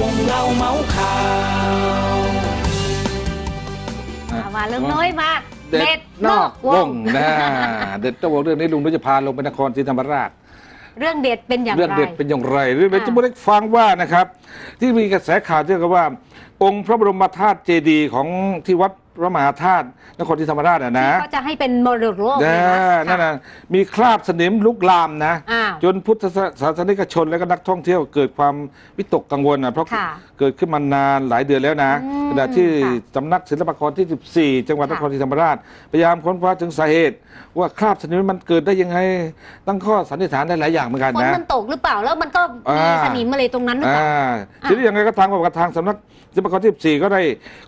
วงเล่าเมาข่าวเอามาเรื่องน้อยมาเด็ดนอกวงนะเด็ดนอกวงเรื่องนี้ลุงนุจะพาลงไปนครศรีธรรมราช เรื่องเด็ดเป็นอย่างเรื่องไรเด็ดเป็นอย่างไรเรื่องเด็ดอ่าจะไม่ได้ฟังว่านะครับ ที่มีกระแสข่าวเกี่ยวกับว่า องค์พระบรมธาตุเจดีย์ของที่วัด พระมหาธาตุนครศรีธรรมราชนะนะที่เขาจะให้เป็นมรดกโลกนะเลยนั่นนะมีคราบสนิมลุกลามนะอ้าวจนพุทธศาสนิกชนและก็นักท่องเที่ยวเกิดความวิตกกังวลนะเพราะค่ะเกิดขึ้นมานานหลายเดือนแล้วนะอืมขณะที่ค่ะสำนักศิลปากรที่ 14 จังหวัดนค่ะครศรีธรรมราช พยายามค้นคว้าถึงสาเหตุ ว่าคราบสนิมมันเกิดได้ยังไงตั้งข้อสันนิษฐานได้หลายอย่างเหมือนกันฝนนะมันตกหรือเปล่าแล้วมันก็มีอ่าสนิมอะไรตรงนั้นหรือเปอ่าล่าทีนี้ยังไงก็ทางกับทางสำนักศิลปากรที่ 14 ก็ได้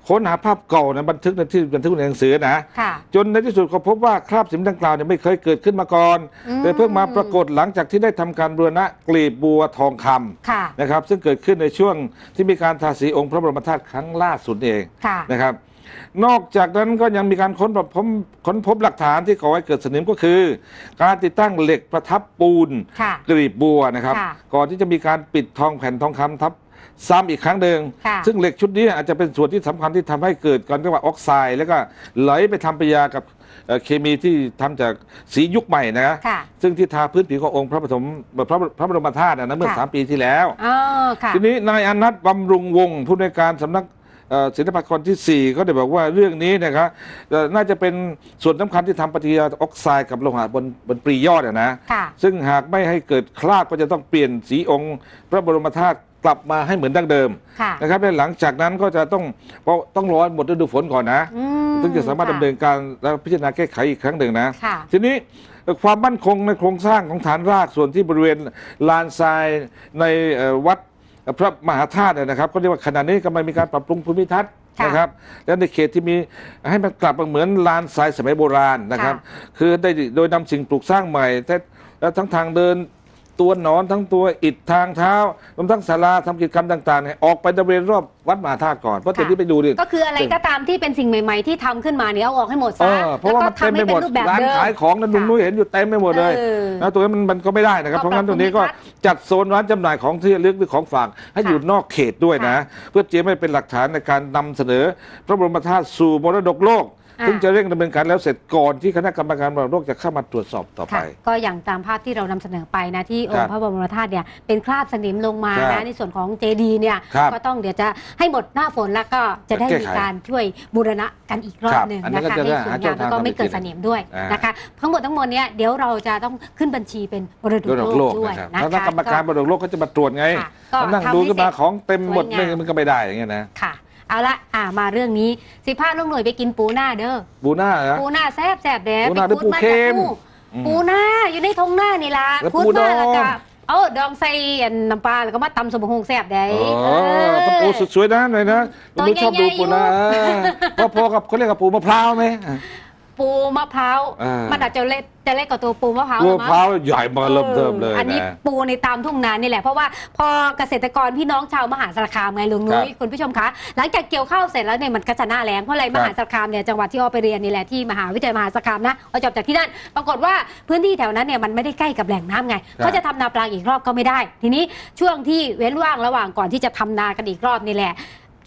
ค้นหาภาพเก่านะบันทึกในที่บันทึกในหนังสือนะ ค่ะ จนในที่สุดก็พบว่าคราบสนิมดังกล่าวเนี่ยไม่เคยเกิดขึ้นมาก่อน อืม แต่เพิ่งมาปรากฏหลังจากที่ได้ทำการบูรณะกลีบบัวทองคำค่ะ นะครับ ซึ่งเกิดขึ้นในช่วงที่มีการทาสีองค์พระบรมธาตุครั้งล่าสุดเอง ค่ะ นะครับ นอกจากนั้นก็ยังมีการค้นพบพบค้นพบหลักฐานที่ก่อให้เกิดสนิมก็คือ การติดตั้งเหล็กประทับปูนค่ะกรีบบัวนะครับ ค่ะ ก่อนที่จะมีการปิดทองแผ่นทองคำทับ ซ้ำอีกครั้งหนึ่งค่ะซึ่งเหล็กชุดนี้อาจจะเป็นส่วนที่สำคัญที่ทำให้เกิดการเรียกว่าออกไซด์แล้วก็ไหลไปทำปฏิกิริยากับเอ่อเคมีที่ทำจากสียุคใหม่นะ ค่ะซึ่งที่ทาพื้นผิวขององค์พระปฐมพระพระบรมธาตุนะเมื่อค่ะ สามปีที่แล้ว อ๋อค่ะ ทีนี้นายอนัทบำรุงวงศ์ผู้ในวยการสำนักเอ่อศิลปากรที่ 4 ก็ได้บอกว่าเรื่องนี้นะครับเอ่อน่าจะเป็นส่วนสำคัญที่ทำปฏิกิริยาออกไซด์กับโลหะบนบนปรียอดอะนะ ค่ะ ซึ่งหากไม่ให้เกิดคราบก็จะต้องเปลี่ยนสีองค์ พระบรมธาตุ กลับมาให้เหมือนดั้งเดิมค่ะ นะครับและหลังจากนั้นก็จะต้องเพราะต้องรอหมดฤดูฝนก่อนนะ อืมถึงจะสามารถค่ดำเนินการและพิจารณาแก้ไขอีกครั้งหนึ่งนะ ค่ะ ทีนี้เอ่อความมั่นคงในโครงสร้างของฐานรากส่วนที่บริเวณลานทรายในเอ่อวัดพระมหาธาตุเนี่ยนะครับ ก็เรียกว่าขณะนี้กำลังมีการปรับปรุงภูมิทัศน์ค่ะ นะครับ และในเขตที่มีให้มันกลับมาเหมือนลานทรายสมัยโบราณนะครับ คือได้โดยนำสิ่งปลูกสร้างใหม่แต่แล้วทั้งทางเดิน ตัวหนอนทั้งตัวอิฐทางเท้ารวมทั้งศาลาทำกิจกรรมต่างๆเนี่ยออกไปบริเวณรอบวัดมหาธาตุก่อนเพราะค่ะเดี๋ยวนี้ไปดูดิก็คืออะไรก็ตามที่เป็นสิ่งใหม่ๆ ที่ทำขึ้นมาเนี่ยเอาออกให้หมดเอซะอเพราะว่ามันเต็มไปหมดรูปแบบร้านเดิมขายของนั้นลุงนุ้ยเห็นอยู่เต็มไปหมดเลยเออนะตรงนั้นมันมันก็ไม่ได้นะครับก็เพราะงั้นปตรับรงนี้ก็ภูมิทัศน์จัดโซนร้านจำหน่ายของที่ระลึกหรือของฝากให้ค่ะอยู่นอกเขตด้วยนะ เพื่อเตรียมให้เป็นหลักฐานในการนำเสนอพระบรมธาตุสู่มรดกโลกอ่า ซึ่งจะเร่งดำเนินการแล้วเสร็จก่อนที่คณะกรรมการมรดกโลกจะเข้ามาตรวจสอบต่อไปค่ะก็อย่างตามภาพที่เรานำเสนอไปนะที่อครังบค์พระบรมธาตุเนี่ยเป็นคราบสนิมลงมาครันะบในส่วนของเจดีเนี่ยครับก็ต้องเดี๋ยวจะให้หมดหน้าฝนแล้วก็จะได้แก้มีไขการช่วยบูรณะกันอีกรอครับบหนึ่งอันนั้นะนก็คะจะให้ได้สวยหางช่าอมงแล้วก็ทางไม่เกิดทำสอีกทีนิมด้วยอ่านนะคะทั้งหมดทั้งมวลเนี้ยเดี๋ยวเราจะต้องขึ้นบัญชีเป็นมรดกมรดกโลโลกกด้วยนะครับนะคะคณะกรรมการมรดกโลกก็จะมาตรวจไงค่ะก็มานั่งทำดูให้ขึ้นมาเสร็จของเต็มหมดสวยงามไม่มันก็ไม่ได้อย่างเงี้ยนะค่ะ เอาละอ่ามาเรื่องนี้สิพาลุงหน่วยไปกินปูหน้าเด้อบูน่าเหรอ ปูหน้าแซบแซบแดดปูหน้าไปขุดหรือปูมาเค็จากมปูอืมปูหน้าอยู่ในทงหน้านี่ล่ะแล้วขุดปูดมาอง แล้วก็เอาดองใส่อันน้ำปลาแล้วก็มาตำสมพงแซบได้เออ ต้องปูสุดสวยนะหน่อยนะตัวผมชอบดูใหญ่ๆปูนะอยู่ เออพอๆกับเขาเรียกกับปูมะพร้าวไหม ปูมะพร้าวอ่ามั มันอาจจะเล็กจะเล็กกว่าตัวปูมะพร้าวปูหรือมะมั้ง พร้าวใหญ่มาเริ่มเทิมเลยอันนี้นะ ปูในตามทุ่งนานี่แหละ เพราะว่าพอเกษตรกรพี่น้องชาวมหาสารคามไงลุงนุ้ยครับคุณผู้ชมคะหลังจากเกี่ยวข้าวเสร็จแล้วเนี่ยมันก็จะหน้าแรงเพราะอะไรครับมหาสารคามเนี่ยจังหวัดที่อ้อไปเรียนนี่แหละที่มหาวิทยาลัยมหาสารคามนะเอาจบจากที่นั่นปรากฏว่าพื้นที่แถวนั้นเนี่ยมันไม่ได้ใกล้กับแหล่งน้ำไงเขาจะทำนาปลางอีกรอบก็ไม่ได้ ทีนี้ช่วงที่เว้นว่างระหว่างก่อนที่จะทำนากันอีกรอบนี่แหละ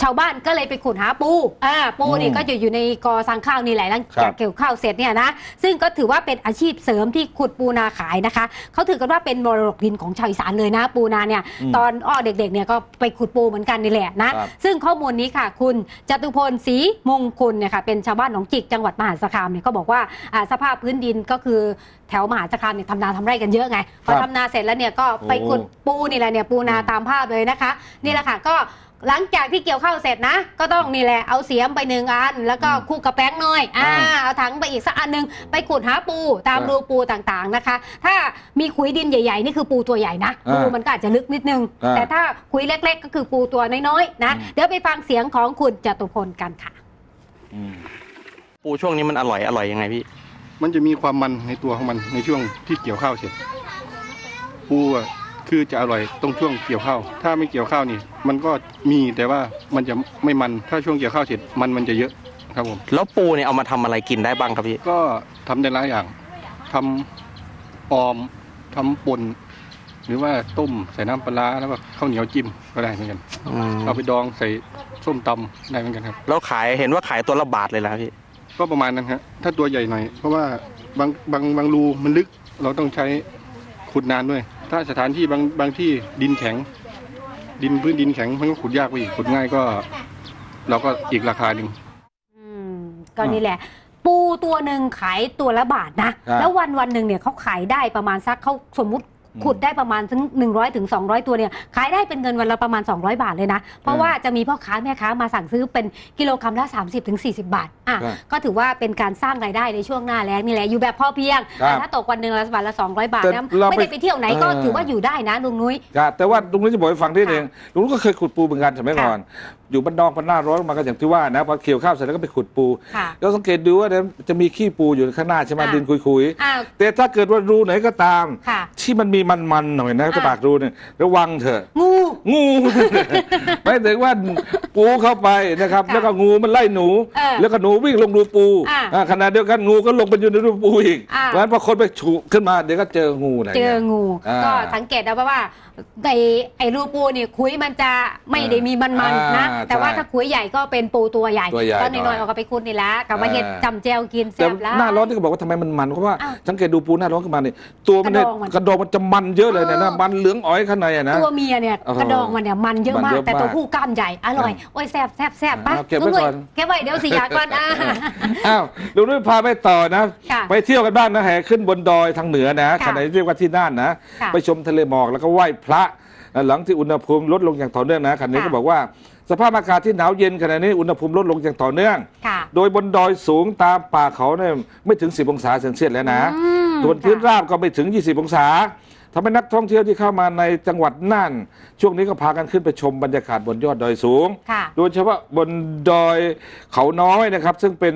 ชาวบ้านก็เลยไปขุดหาปูอ่าปูนี่อืมก็อยู่อยู่ในกอสังข้าวนี่แหละหลังครัจากบเกี่ยวข้าวเสร็จเนี่ยนะซึ่งก็ถือว่าเป็นอาชีพเสริมที่ขุดปูนาขายนะคะเขาถือกันว่าเป็นมรดกดินของชาวอีสานเลยนะ ปูนาเนี่ยอืมตอนอ้อเด็กๆเนี่ยก็ไปขุดปูเหมือนกันนี่แหละนะครับซึ่งข้อมูลนี้ค่ะ คุณจตุพลศรีมงคลเนี่ยค่ะเป็นชาวบ้านหนองจิกจังหวัดมหาสารคามเนี่ยก็บอกว่าอ่าสภาพพื้นดินก็คือแถวมหาสารคามเนี่ยทำนาทำไร่กันเยอะไงพอครับทำนาเสร็จแล้วเนี่ยก็ไปขุดปูนี่แหละเนี่ยปูนาตามภาพเลยนะคะ นี่แหละค่ะก็ หลังจากที่เกี่ยวข้าวเสร็จนะ ก็ต้องนี่แหละเอาเสียมไปหนึ่งอัน แล้วก็อืมคู่กระแป้งน้อยอ่าอ่าเอาถังไปอีกสักอันหนึงไปขุดหาปูตามครับรูปูต่างๆนะคะ ถ้ามีขุยดินใหญ่ๆนี่คือปูตัวใหญ่นะอ่ารูมันก็อาจจะลึกนิดนึงอ่าแต่ถ้าขุยเล็ก ๆ ก็คือปูตัวน้อยๆนะอืมเดี๋ยวไปฟังเสียงของคุณจตุพลกันค่ะอืมปูช่วงนี้มันอร่อยอร่อยยังไงพี่มันจะมีความมันในตัวของมันในช่วงที่เกี่ยวข้าวเสร็จปูอะ คือจะอร่อยตรงช่วงเกี่ยวข้าว ถ้าไม่เกี่ยวข้าวนี่มันก็มีแต่ว่ามันจะไม่มันถ้าช่วงเกี่ยวข้าวเสร็จมันมันจะเยอะครับผมแล้วปูเนี่ยเอามาทำอะไรกินได้บ้างครับพี่ ก็ทำได้หลายอย่างทำออมทำป่นหรือว่าต้มใส่น้ำปลาร้าแล้วก็ข้าวเหนียวจิ้มก็ได้เหมือนกัน อืมเอาไปดองใส่ส้มตำได้เหมือนกันครับ แล้วขายเห็นว่าขายตัวละบาทเลยแล้วพี่ ก็ประมาณนั้นฮะถ้าตัวใหญ่หน่อย เพราะว่าบางบางบางรูมันลึกเราต้องใช้ขุดนานด้วย ถ้าสถานที่บางบางที่ดินแข็ง ดินพื้นดินแข็งมันก็ขุดยากไปอีกขุดง่ายก็ เราก็อีกราคาหนึ่งอืมก็นี่แหละ ปูตัวหนึ่งขายตัวละบาทนะครับแล้ววันวันหนึ่งเนี่ยเขาขายได้ประมาณสักเขาสมมุติอืม ขุดได้ประมาณถึง100ถึง200 ตัวเนี่ยขายได้เป็นเงินวันละประมาณ 200 บาทเลยนะ เพราะอืมว่าจะมีพ่อค้าแม่ค้ามาสั่งซื้อเป็นกิโลกรัมละ 30ถึง40 บาทอะครับก็ถือว่าเป็นการสร้างรายได้ในช่วงหน้าแล้งนี่แหละอยู่แบบพอเพียงครับแต่ถ้าตกวันหนึ่งละวันละ 200 บาทแต่นะเราไม่ได้ไปไปเที่ยวไหนก็เออถือว่าอยู่ได้นะลุงนุ้ยครับแต่ว่าลุงนี้จะบอกให้ฟังที่ค่ะหนึ่งลุงก็เคยขุดปูเหมือนกันสมัยค่ะก่อนอยู่บ้านนอกบ้านหน้าร้อนมาก็อย่างที่ว่านะพอเกี่ยวข้าวเสร็จแล้วก็ไปขุดปูค่ะแล้วสังเกตดูว่าเนี่ยจะมีขี้ปูอยู่ข้างหน้าใช่ไหมอ่าดินคุยอ้าวๆแต่ถ้าเกิดว่ารูไหนก็ตามค่ะที่มันมีมันๆหน่อยนะอ่าจะปากรูเนี่ยระวังเถอะ งู งูไม่ถึงว่าปูเข้าไปนะครับค่ะแล้วก็งูมันไล่หนูเออแล้วก็หนูวิ่งลงรูปูอ่าอ่าขณะเดียวกันงูก็ลงไปอยู่ในรูปูอีกอ่าเพราะฉะนั้นพอคนไปฉุขึ้นมาเดี๋ยวก็เจองูอะไรเจอเงี้ยงูอ่าก็สังเกตเอาไว้ว่าในไอ้รูปูเนี่ยคุยมันจะไม่ได้มีมันมันๆนะอ่าแต่ว่าใช่ถ้าคุยใหญ่ก็เป็นปูตัวใหญ่ตัวใหญ่ตอนน้หน่ออยยๆเอาก็ไปคุดนี่แหละกับมาอ่าเห็ดจำแจวกินแต่แซ่บแล้วหน้าร้อนที่เขาบอกว่าทำไมมันมันเพราะว่าอ้าวสังเกตดูปูหน้าร้อนขึ้นมาเนี่ยตัวมันเนี่ยกระดองมันกระดองมันจะมันเยอะเลยเนี่ยนะเออมันเหลืองอ้อยข้างในอะนะตัวเมียเนี่ยโอ้โหกระดองมันเนี่ยมันเยอะมันมาเยกอะแต่ตัวมากผู้กล้ามใหญ่อร่อยอ่าโอ้ยแซ่บแซ่บแซ่บไปเอาเก็บไว้ลุงก่อนเก็บไว้เดี๋ยวสิอยากก่อนอ่าอ้าวลุงนุ้ยพาไปต่อนะค่ะไปเที่ยวกันบ้างนะแห่ขึ้นบนดอยทางเหนือนะค่ะขณะที่เรียกว่าที่น่านนะค่ะไปชมทะเลหมอกแล้วก็ไหว้พระหลังที่อุณหภูมิลดลงอย่างต่อเนื่องนะขณะนี้ค่ะก็บอกว่าสภาพอากาศที่หนาวเย็นขณะนี้อุณหภูมิลดลงอย่างต่อเนื่องค่ะโดยบนดอยสูงตามป่าเขาเนี่ยไม่ถึง 10 องศาเซนเซียสแล้วนะอืมส่วนพื้นค่ะราบก็ไม่ถึง 20 องศา ทำให้นักท่องเที่ยวที่เข้ามาในจังหวัดน่าน ช่วงนี้ก็พากันขึ้นไปชมบรรยากาศบนยอดดอยสูง ค่ะ โดยเฉพาะบนดอยเขาน้อยนะครับ ซึ่งเป็น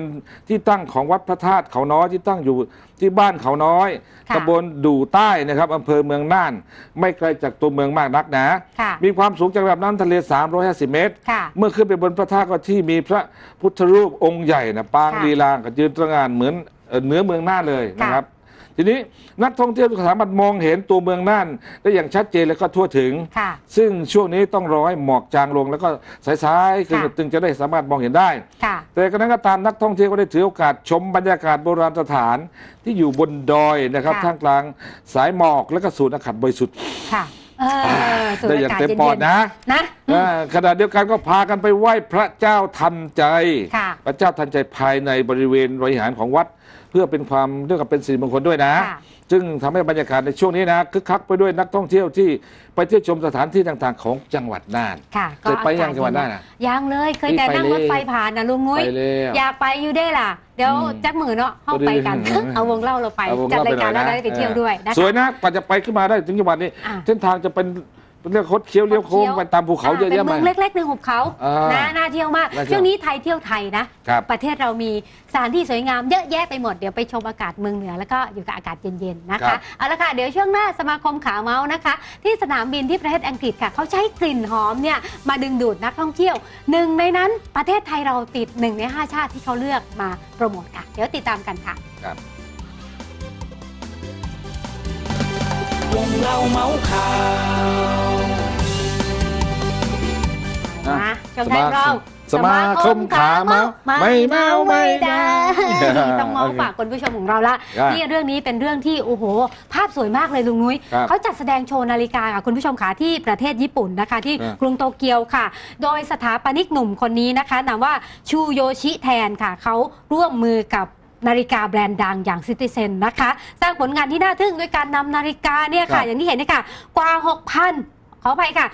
ที่ตั้งของวัดพระธาตุเขาน้อยที่ตั้งอยู่ที่บ้านเขาน้อยค่ะตำบลดู่ใต้นะครับอำเภอเมืองน่าน ไม่ไกลจากตัวเมืองมากนักนะ ค่ะ มีความสูงจากระดับน้ำทะเล 350 เมตร ค่ะ เมื่อขึ้นไปบนพระธาตุก็ที่มีพระพุทธรูปองค์ใหญ่นะปางค่ะลีลากับยืนตระหงานเหมือนเอ่อเหนือเมืองน่านเลยนะครับ ทีนี้นักท่องเที่ยวสามารถมองเห็นตัวเมืองน่านได้อย่างชัดเจนและก็ทั่วถึง ค่ะ ซึ่งช่วงนี้ต้องรอให้หมอกจางลง แล้วก็สายๆคือค่ะ จึงจะได้สามารถมองเห็นได้ ค่ะ แต่กระนั้นก็ตามนักท่องเที่ยวก็ได้ถือโอกาสชมบรรยากาศโบราณสถานที่อยู่บนดอยนะครับค่ะ ท่ามกลางสายหมอกและก็สูดอากาศบริสุทธิ์ ค่ะเออสูดได้อาอย่างกาศเต็มเย็นปอดๆนะนะ อ่าขณะเดียวกันก็พากันไปไหว้พระเจ้าทันใจ ค่ะ พระเจ้าทันใจภายในบริเวณวิหารของวัด เพื่อเป็นความเรียกว่าเป็นสิริมงคลด้วยนะค่ะซึ่งทำให้บรรยากาศในช่วงนี้นะคึกคักไปด้วยนักท่องเที่ยวที่ไปเที่ยวชมสถานที่ต่างๆ ของจังหวัดน่านค่ะเคยไปยังจังหวัดน่านอะยังเลยเคยแต่ไปนั่งเลยรถไฟผ่านนะลุงนุ้ยไปแล้วอยากไปอยู่ได้ล่ะเดี๋ยวอืมจักมือเนาะเข้าไปกันพอดีเอาวงเล่าเราไปเอาวงจัดเล่รายการหน่แล้วอได้ไปเที่ยวด้วยนะคะสวยนะกว่าจะไปขึ้นมาได้ถึงจังหวัดนี้อะเส้นทางจะเป็น เรียกคดเคี้ยวเลี้ยวโค้งไปตามภูเขาเยอะแยะเป็นมาเมืองเล็กๆในหุบเขาอ่านะน่าเที่ยวมากน่าเที่ยวช่วงนี้ไทยเที่ยวไทยนะครับประเทศเรามีสถานที่สวยงามเยอะแยะไปหมดเดี๋ยวไปชมอากาศเมืองเหนือแล้วก็อยู่กับอากาศเย็นๆนะครัคะบเอาละค่ะเดี๋ยวช่วงหน้าสมาคมขาเมาส์นะคะ ที่สนามบินที่ประเทศอังกฤษค่ะเขาใช้กลิ่นหอมเนี่ยมาดึงดูดนักท่องเที่ยวหนึ่งในนั้นประเทศไทยเราติดหนึ่งในห้าชาติที่เขาเลือกมาโปรโมทค่ะ เดี๋ยวติดตามกันค่ะ วงเล่าเมาส์ข่าวอะมาช่วงแรกเราสมาคมขาเมาไม่เมาไม่ได้ต้องเมาฝากคุณผู้ชมของเราละได้นี่เรื่องนี้เป็นเรื่องที่โอ้โห ภาพสวยมากเลยลุงนุ้ยครับเขาจัดแสดงโชว์นาฬิกาค่ะคุณผู้ชมค่ะที่ประเทศญี่ปุ่นนะคะ ที่ครับกรุงโตเกียวค่ะ โดยสถาปนิกหนุ่มคนนี้นะคะนามว่าชูโยชิแทนค่ะเขาร่วมมือกับ นาฬิกาแบรนด์ดังอย่างซิติเซนนะคะ สร้างผลงานที่น่าทึ่งด้วยการนำนาฬิกาเนี่ยครัค่ะ บอย่างที่เห็นเนี่ยค่ะกว่า 6,000 ขออภัยค่ะ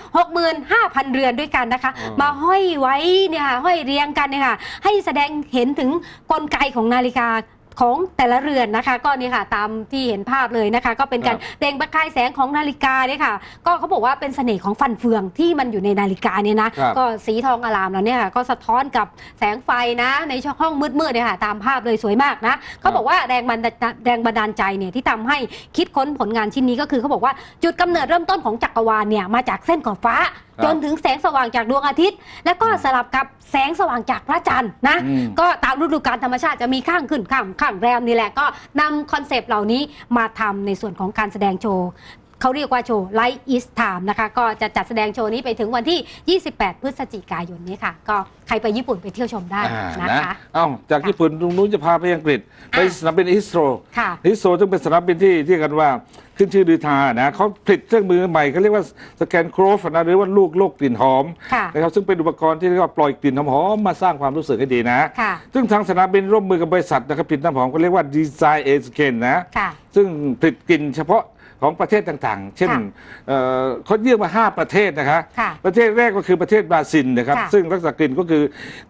65,000 เรือนด้วยกันนะคะ อ๋อ มาห้อยไว้เนี่ยค่ะห้อยเรียงกันเนี่ยค่ะให้แสดงเห็นถึงกลไกของนาฬิกา ของแต่ละเรือนนะคะ ก็นี่ค่ะตามที่เห็นภาพเลยนะคะ ก็เป็นการเปล่งประกายแสงของนาฬิกาเนี่ยค่ะ ก็เขาบอกว่าเป็นเสน่ห์ของฟันเฟืองที่มันอยู่ในนาฬิกาเนี่ยนะครับก็สีทองอลามแล้วเนี่ยค่ะก็สะท้อนกับแสงไฟนะในช่องห้องมืดๆเนี่ยค่ะตามภาพเลยสวยมากนะเขาบอกว่าแรงบันดาลแรงบันดาลใจเนี่ยที่ทำให้คิดค้นผลงานชิ้นนี้ก็คือเขาบอกว่าจุดกำเนิดเริ่มต้นของจักรวาลเนี่ยมาจากเส้นขอบฟ้าครับ จนถึงแสงสว่างจากดวงอาทิตย์ แล้วก็สลับกับแสงสว่างจากพระจันทร์นะ อืม ก็ตามฤดูกาลธรรมชาติจะมีข้างขึ้นข้างข้างแรมนี่แหละก็นำคอนเซปต์เหล่านี้มาทำในส่วนของการแสดงโชว์ เขาเรียกว่าโชว์ Light is Time นะคะ ก็จะจัดแสดงโชว์นี้ไปถึงวันที่ 28 พฤศจิกายนนี้ค่ะ ก็ใครไปญี่ปุ่นไปเที่ยวชมได้อ่านะนะคะ เอ้าจากญี่ปุ่นตรงนู้นจะพาไปอังกฤษ ไปสนามบินฮิสโตรค่ะฮิสโตรซึ่งเป็นสนามบินที่ที่กันว่า ขึ้นชื่อดือทานะเขาผลิตเครื่องมือใหม่เขาเรียกว่าสแกนโครฟนะหรือว่าลูกโลกกลิ่นหอมค่ะนะครับซึ่งเป็นอุปกรณ์ที่เรียกว่าปล่อยกลิ่นหอมๆมาสร้างความรู้สึกให้ดีนะค่ะซึ่งทางสนามบินร่วมมือกับบริษัทนะครับผลิตน้ำหอมก็เรียกว่าดีไซน์เอสเคนนะค่ะซึ่งผลิตกลิ่นเฉพาะ ของประเทศต่างๆ เช่นค่ะเอ่อเขาเรียกมา 5 ประเทศนะคะค่ะประเทศแรกก็คือประเทศบราซิลนะครับค่ะซึ่งลักษณะกลิ่นก็คือ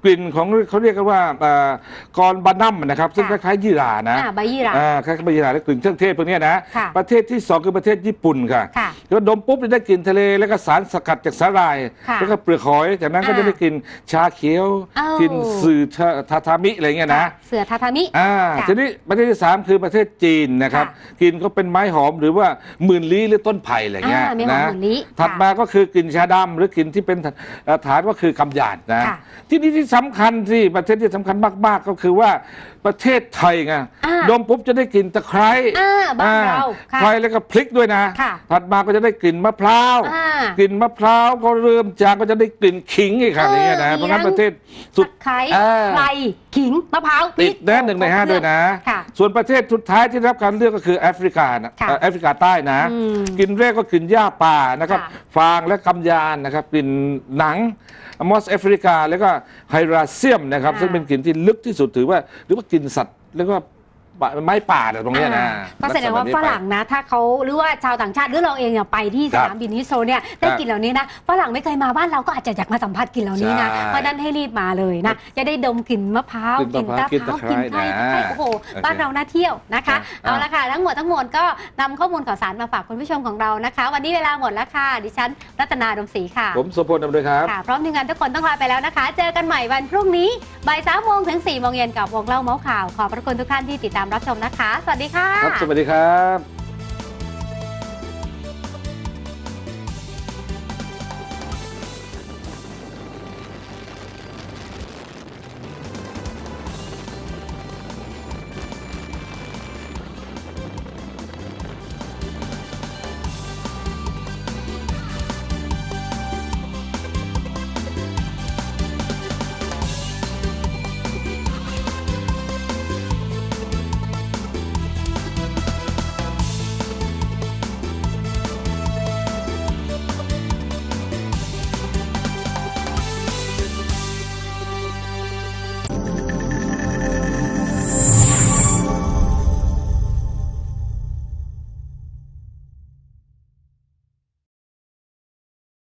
กลิ่นของเขาเรียกกันว่าเอ่อกรบานัมนะครับซึ่งคค่ะล้ายๆยี่หร่านะอ่าใบยี่หร่าอ่าคล้ายๆใบยี่หร่าและกลิ่นเครื่องเทศพวกเนี้ยนะค่ะประเทศที่สองคือประเทศญี่ปุ่นค่ะค่ะก็ดมปุ๊บจะได้กลิ่นทะเลแล้วก็สารสกัดจากสาหร่าย ค่ะแล้วก็เปลือกหอยจากนั้นก็อ่าจะได้กลิ่นชาเขียวอ้าว กลิ่นสื่อชาทาทามิอะไรเงี้ยนะค่ะเสือทาทามิ อ่าค่ะทีนี้ประเทศที่สามคือประเทศจีนนะครับค่ะกลิ่นก็เป็นไม้หอมหรือว่าหมื่นลี้หรือต้นไผ่อะไรเงี้ยอ่ามีหอมนะหมื่นลี้ถัดค่ะมาก็คือกลิ่นชาดำหรือกลิ่นที่เป็นเอ่อฐานก็คือกำยานนะค่ะที่นี่ที่สำคัญที่ประเทศที่สำคัญมากๆ ก็คือว่าประเทศไทยไงอ่าดมปุ๊บจะได้กลิ่นตะไคร้อ่าบ้านเราอ่ค่ะไคร้แล้วก็พริกด้วยนะ ค่ะถัดมาก็จะได้กลิ่นมะพร้าว อ่ากลิ่นมะพร้าวก็เริ่มจางก็จะได้กลิ่นขิงอีกครับเอออย่างเงี้ยนะเพราะงั้นมีทั้ง ประเทศสุด ตะไคร้อ่า ไพรขิงมะพร้าวพริติกดนะหนึ่งในห้าด้วยนะ ค่ะ ส่วนประเทศสุดท้ายที่ได้รับการเลือกก็คือแอฟริกานะค่ะเอ่อแอฟริกาใต้นะ อืมกลิ่นแรกก็กลิ่นหญ้าป่านะครับ ค่ะฟางและกำยานนะครับกลิ่นหนังมอสแอฟริกาแล้วก็ไฮราเซียมนะครับ ค่ะ ซึ่งเป็นกลิ่นที่ลึกที่สุดถือว่าหรือว่ากลิ่นสัตว์เรียก ว่าไม้ป่าอะตรงเนี้ยนะอ่าก็แสดงว่าลักษณะนี้ฝไปรั่งนะ ถ้าเขาหรือว่าชาวต่างชาติหรือเราเองเนี่ยไปที่สครับนามบินฮิสโตรเนี่ยได้ครับกลิ่นเหล่านี้นะฝรั่งไม่เคยมาบ้านเราก็อาจจะอยากมาสัมผัสกลิ่นเหล่านี้นะใช่เพราะฉะนั้นให้รีบมาเลยนะจะได้ดมกลิ่นมะพร้าวกลิ่นมะพร้าวกลิ่นตะกลิ่นไคร้ตะไคร้กลิ่นไทยนะโอ้โหโอเคบ้านเราน่าเที่ยวนะคะครับเอาละค่ะทั้งหมดทั้งมวลก็นำข้อมูลข่าวสารมาฝากคุณผู้ชมของเรานะคะ วันนี้เวลาหมดแล้วค่ะดิฉันรัตนาดมศรีค่ะผมโสพลดำเนินครับค่ะพร้อมทีมงานทุกคนต้องลาไปแล้วนะคะ เจอกันใหม่วันพรุ่งนี้บ่ายสามโมงถึง4ี่โมงเย็นกับวงเล่าเมาส์ข่าวขอบพระคุณทุกท่านที่ติดตามรับชมนะคะ สวัสดีค่ะ ครับ สวัสดีครับ